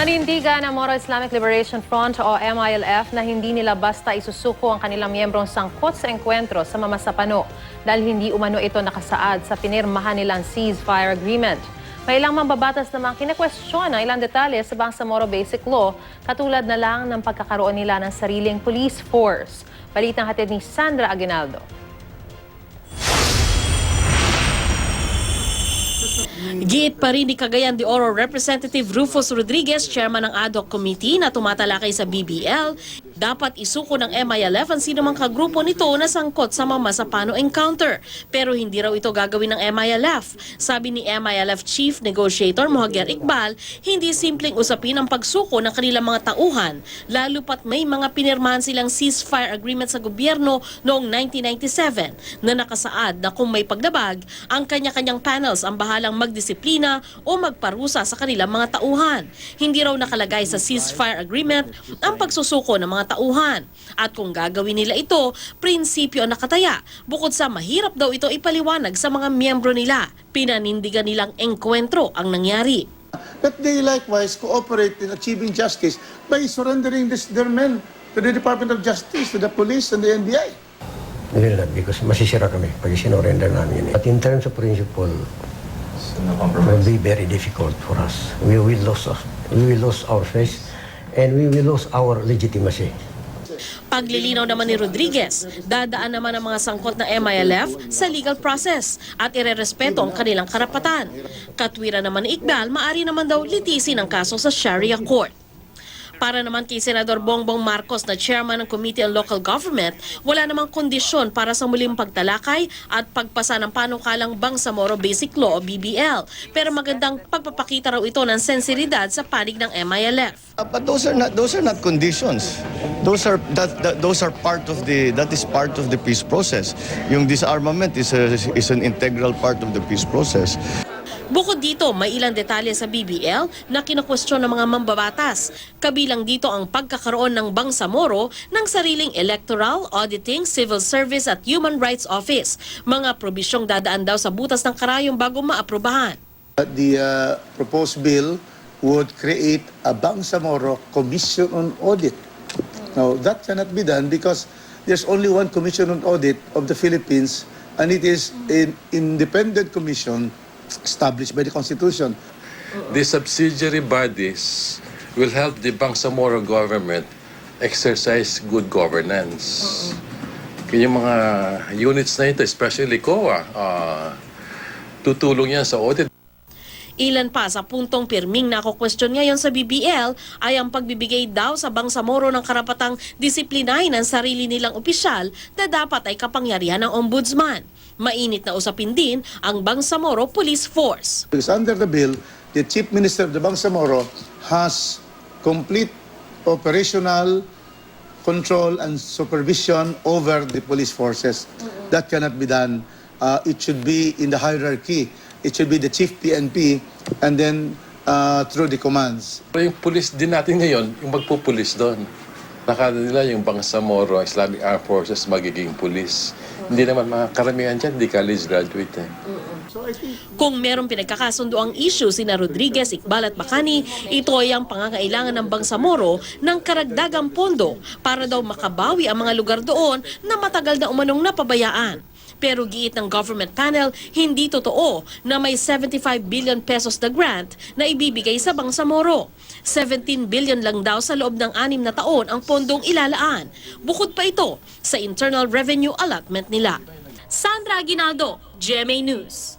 Nanindigan ng Moro Islamic Liberation Front o MILF na hindi nila basta isusuko ang kanilang miyembrong sangkot sa engkwentro sa Mamasapano dahil hindi umano ito nakasaad sa pinirmahan nilang ceasefire agreement. May ilang mambabatas namang kinekwestiyon ang ilang detalye sa Bangsamoro Basic Law katulad na lang ng pagkakaroon nila ng sariling police force. Balitang hatid ni Sandra Aguinaldo. Giit pa rin ni Cagayan de Oro Representative Rufus Rodriguez, chairman ng ad hoc committee na tumatalakay sa BBL, dapat isuko ng MILF ang sinumang kagrupo nito na sangkot sa Mamasapano encounter. Pero hindi raw ito gagawin ng MILF. Sabi ni MILF Chief Negotiator Mohager Iqbal, hindi simpleng usapin ang pagsuko ng kanilang mga tauhan, lalo pat may mga pinirmahan silang ceasefire agreement sa gobyerno noong 1997 na nakasaad na kung may pagdabag, ang kanya-kanyang panels ang bahalang magdisiplina o magparusa sa kanilang mga tauhan. Hindi raw nakalagay sa ceasefire agreement ang pagsusuko ng mga tauhan. At kung gagawin nila ito, prinsipyo ang nakataya. Bukod sa mahirap daw ito ipaliwanag sa mga miyembro nila, pinanindigan nilang engkwentro ang nangyari. But they likewise cooperate in achieving justice by surrendering this, their men to the Department of Justice, to the police, and the NBI. Will not because masisira kami pag sinorender namin yun. But in terms of principle, will be very difficult for us. We will lose, us- we will lose our face and we will lose our legitimacy. Paglilinaw naman ni Rodriguez, dadaan naman ang mga sangkot na MILF sa legal process at irerespeto ang kanilang karapatan. Katwiran naman ni Iqbal, maari naman daw litisin ang kaso sa Sharia Court. Para naman kay Senador Bongbong Marcos na chairman ng Committee on Local Government, wala namang kondisyon para sa muling pagtalakay at pagpasa ng panukalang Bangsamoro Basic Law o BBL. Pero magandang pagpapakita raw ito ng sensibilidad sa panig ng MILF. Uh, but those are not those are not conditions. Those are that, that those are part of the that is part of the peace process. Yung disarmament is a, is an integral part of the peace process. Bukod dito, may ilang detalye sa BBL na kinukwestiyon ng mga mambabatas. Kabilang dito ang pagkakaroon ng Bangsamoro ng sariling electoral, auditing, civil service at human rights office. Mga probisyong dadaan daw sa butas ng karayong bago maaprubahan. The uh, proposed bill would create a Bangsamoro Commission on Audit. Now, that cannot be done because there's only one Commission on Audit of the Philippines and it is an independent commission established by the Constitution. the subsidiary bodies will help the Bangsamoro government exercise good governance. Kaya yung mga units na ito, especially COA, ah, tutulong yan sa audit. Ilan pa sa puntong pirming na question ngayon sa BBL ay ang pagbibigay daw sa Bangsamoro ng karapatang disiplinahin ang sarili nilang opisyal na dapat ay kapangyarihan ng ombudsman. Mainit na usapin din ang Bangsamoro Police Force. Because under the bill, the Chief Minister of the Bangsamoro has complete operational control and supervision over the police forces. That cannot be done. Uh, it should be in the hierarchy. It should be the Chief PNP and then uh, through the commands. Pero yung police din natin ngayon, yung magpupulis doon. Nakada nila yung Bangsamoro, Islamic Armed Forces, magiging police. Hindi naman mga karamihan dyan, di college graduate eh. Kung merong pinagkakasundo ang issue sina Rodriguez, Iqbal at Bacani, ito ay ang pangangailangan ng Bangsamoro ng karagdagang pondo para daw makabawi ang mga lugar doon na matagal na umanong napabayaan. Pero giit ng government panel, hindi totoo na may 75 billion pesos na grant na ibibigay sa Bangsamoro. 17 billion lang daw sa loob ng anim na taon ang pondong ilalaan. Bukod pa ito sa internal revenue allotment nila. Sandra Aguinaldo, GMA News.